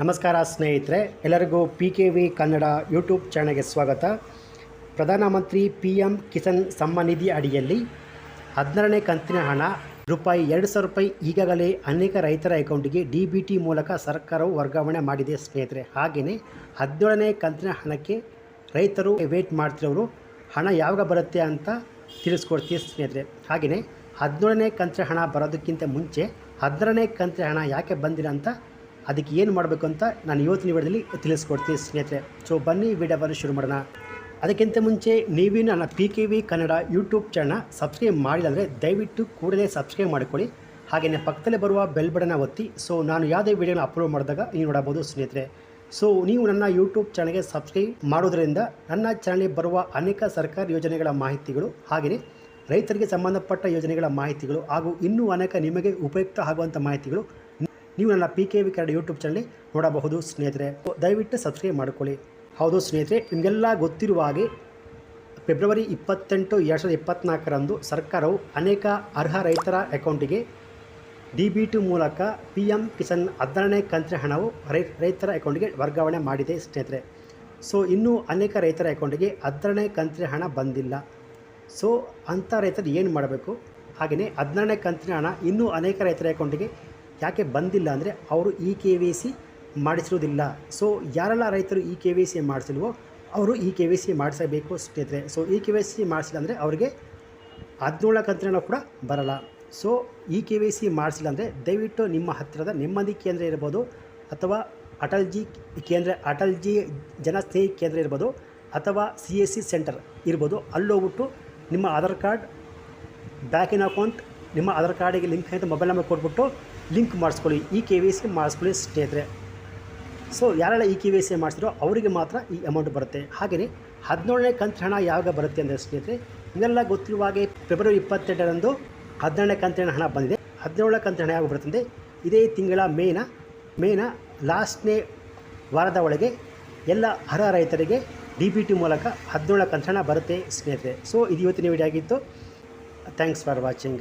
ನಮಸ್ಕಾರ ಸ್ನೇಹಿತರೆ, ಎಲ್ಲರಿಗೂ P K V Kannada YouTube ಚಾನಲ್ಗೆ ಸ್ವಾಗತ. ಪ್ರಧಾನಮಂತ್ರಿ ಪಿ ಎಂ ಕಿಸಾನ್ ಸಮ್ಮಾನ್ ನಿಧಿ ಅಡಿಯಲ್ಲಿ ಹದಿನಾರನೇ ಕಂತಿನ ಹಣ, ರೂಪಾಯಿ ಎರಡು ಸಾವಿರ ರೂಪಾಯಿ ಈಗಾಗಲೇ ಅನೇಕ ರೈತರ ಅಕೌಂಟಿಗೆ ಡಿ ಬಿ ಟಿ ಮೂಲಕ ಸರ್ಕಾರವು ವರ್ಗಾವಣೆ ಮಾಡಿದೆ ಸ್ನೇಹಿತರೆ. ಹಾಗೆಯೇ ಹದಿನೇಳನೇ ಕಂತಿನ ಹಣಕ್ಕೆ ರೈತರು ವೇಟ್ ಮಾಡ್ತಿರೋರು, ಹಣ ಯಾವಾಗ ಬರುತ್ತೆ ಅಂತ ತಿಳಿಸ್ಕೊಡ್ತೀವಿ ಸ್ನೇಹಿತರೆ. ಹಾಗೆಯೇ ಹದಿನೇಳನೇ ಕಂತಿನ ಹಣ ಬರೋದಕ್ಕಿಂತ ಮುಂಚೆ ಹದಿನಾರನೇ ಕಂತಿನ ಹಣ ಯಾಕೆ ಬಂದಿಲ್ಲ ಅಂತ ಅದಕ್ಕೆ ಏನು ಮಾಡಬೇಕು ಅಂತ ನಾನು ಇವತ್ತಿನ ವಿಡಿಯೋದಲ್ಲಿ ತಿಳಿಸ್ಕೊಡ್ತೀನಿ ಸ್ನೇಹಿತರೆ. ಸೊ ಬನ್ನಿ ವಿಡಿಯೋವನ್ನು ಶುರು ಮಾಡೋಣ. ಅದಕ್ಕಿಂತ ಮುಂಚೆ ನೀವೇ ನನ್ನ P K V Kannada YouTube ಚಾನಲ್ನ ಸಬ್ಸ್ಕ್ರೈಬ್ ಮಾಡಿಲ್ಲ ಅಂದರೆ ದಯವಿಟ್ಟು ಕೂಡಲೇ ಸಬ್ಸ್ಕ್ರೈಬ್ ಮಾಡಿಕೊಳ್ಳಿ. ಹಾಗೆಯೇ ಪಕ್ಕದಲ್ಲೇ ಬರುವ ಬೆಲ್ ಬಟನ್ನ ಒತ್ತಿ. ಸೊ ನಾನು ಯಾವುದೇ ವಿಡಿಯೋನ ಅಪ್ಲೋಡ್ ಮಾಡಿದಾಗ ನೀವು ನೋಡಬಹುದು ಸ್ನೇಹಿತರೆ. ಸೊ ನೀವು ನನ್ನ ಯೂಟ್ಯೂಬ್ ಚಾನಲ್ಗೆ ಸಬ್ಸ್ಕ್ರೈಬ್ ಮಾಡೋದರಿಂದ ನನ್ನ ಚಾನಲ್ಗೆ ಬರುವ ಅನೇಕ ಸರ್ಕಾರಿ ಯೋಜನೆಗಳ ಮಾಹಿತಿಗಳು ಹಾಗೆಯೇ ರೈತರಿಗೆ ಸಂಬಂಧಪಟ್ಟ ಯೋಜನೆಗಳ ಮಾಹಿತಿಗಳು ಹಾಗೂ ಇನ್ನೂ ಅನೇಕ ನಿಮಗೆ ಉಪಯುಕ್ತ ಆಗುವಂಥ ಮಾಹಿತಿಗಳು ನೀವು ನನ್ನ P K V Kannada YouTube channel ನೋಡಬಹುದು ಸ್ನೇಹಿತರೆ. ದಯವಿಟ್ಟು ಸಬ್ಸ್ಕ್ರೈಬ್ ಮಾಡಿಕೊಳ್ಳಿ. ಹೌದು ಸ್ನೇಹಿತರೆ, ನಿಮಗೆಲ್ಲ ಗೊತ್ತಿರುವ ಹಾಗೆ ಫೆಬ್ರವರಿ ಇಪ್ಪತ್ತೆಂಟು ಎರಡು ಸಾವಿರದ ಇಪ್ಪತ್ತ್ನಾಲ್ಕರಂದು ಸರ್ಕಾರವು ಅನೇಕ ಅರ್ಹ ರೈತರ ಅಕೌಂಟಿಗೆ ಡಿ ಬಿ ಟಿ ಮೂಲಕ ಪಿ ಎಂ ಕಿಸಾನ್ ಹದಿನಾರನೇ ಕಂತಿನ ಹಣವು ರೈ, ರೈತರ ಅಕೌಂಟಿಗೆ ವರ್ಗಾವಣೆ ಮಾಡಿದೆ ಸ್ನೇಹಿತರೆ. ಸೊ ಇನ್ನೂ ಅನೇಕ ರೈತರ ಅಕೌಂಟಿಗೆ ಹದಿನಾರನೇ ಕಂತಿನ ಹಣ ಬಂದಿಲ್ಲ. ಸೊ ಅಂಥ ರೈತರು ಏನು ಮಾಡಬೇಕು? ಹಾಗೆಯೇ ಹದಿನಾರನೇ ಕಂತಿನ ಹಣ ಇನ್ನೂ ಅನೇಕ ರೈತರ ಅಕೌಂಟಿಗೆ ಯಾಕೆ ಬಂದಿಲ್ಲ ಅಂದರೆ ಅವರು ಇ ಕೆ ವಿ ಸಿ ಮಾಡಿಸಿರೋದಿಲ್ಲ. ಸೊ ಯಾರೆಲ್ಲ ರೈತರು ಇ ಕೆ ವಿ ಸಿ ಮಾಡಿಸಿಲ್ವೋ ಅವರು ಇ ಕೆ ವಿ ಸಿ ಮಾಡಿಸಬೇಕು ಸ್ನೇಹಿತರೆ. So E K V C ಮಾಡಿಸಿಲ್ಲ ಅಂದರೆ ಅವರಿಗೆ ಹದಿನೇಳ ಕಂತಿನ ಕೂಡ ಬರಲ್ಲ. So E K V C ಮಾಡಿಸಿಲ್ಲ ಅಂದರೆ ದಯವಿಟ್ಟು ನಿಮ್ಮ ಹತ್ತಿರದ ನೆಮ್ಮದಿ ಕೇಂದ್ರ ಇರ್ಬೋದು ಅಥವಾ ಅಟಲ್ ಜಿ ಕೇಂದ್ರ, ಅಟಲ್ ಜಿ ಜನಸ್ನೇಹಿ ಕೇಂದ್ರ ಇರ್ಬೋದು ಅಥವಾ ಸಿ ಎಸ್ ಸಿ ಸೆಂಟರ್ ಇರ್ಬೋದು. ಅಲ್ಲೋಗ್ಬಿಟ್ಟು ನಿಮ್ಮ ಆಧಾರ್ ಕಾರ್ಡ್, ಬ್ಯಾಂಕಿನ ಅಕೌಂಟ್, ನಿಮ್ಮ ಆಧಾರ್ ಕಾರ್ಡಿಗೆ ಲಿಂಕ್ ಆಯಿತು ಮೊಬೈಲ್ ನಂಬರ್ ಕೊಟ್ಬಿಟ್ಟು ಲಿಂಕ್ ಮಾಡಿಸ್ಕೊಳ್ಳಿ, ಈ ಕೆ ವಿ ಸಿ ಮಾಡಿಸ್ಕೊಳ್ಳಿ ಸ್ನೇಹಿತರೆ. ಸೊ ಯಾರೆಲ್ಲ ಈ ಕೆ ವಿ ಸಿ ಮಾಡಿಸಿರೋ ಅವರಿಗೆ ಮಾತ್ರ ಈ ಅಮೌಂಟ್ ಬರುತ್ತೆ. ಹಾಗೆಯೇ ಹದಿನೇಳನೇ ಕಂತು ಹಣ ಯಾವಾಗ ಬರುತ್ತೆ ಅಂದರೆ ಸ್ನೇಹಿತರೆ ಇದೆಲ್ಲ ಗೊತ್ತಿರುವ ಹಾಗೆ ಫೆಬ್ರವರಿ ಇಪ್ಪತ್ತೆರಡರಂದು ಹದಿನೇಳನೇ ಕಂತಿನ ಹಣ ಬಂದಿದೆ. ಹದಿನೇಳನೇ ಕಂತಿನ ಹಣ ಯಾವಾಗ ಬರುತ್ತಂದರೆ ಇದೇ ತಿಂಗಳ ಮೇನ ಮೇನ ಲಾಸ್ಟ್ನೇ ವಾರದ ಒಳಗೆ ಎಲ್ಲ ಅರ್ಹ ರೈತರಿಗೆ ಡಿ ಬಿ ಟಿ ಮೂಲಕ ಹದಿನೇಳನೇ ಕಂತಿನ ಹಣ ಬರುತ್ತೆ ಸ್ನೇಹಿತರೆ. ಸೊ ಇದು ಇವತ್ತಿನ ವಿಡಿಯೋ ಆಗಿತ್ತು. Thanks for watching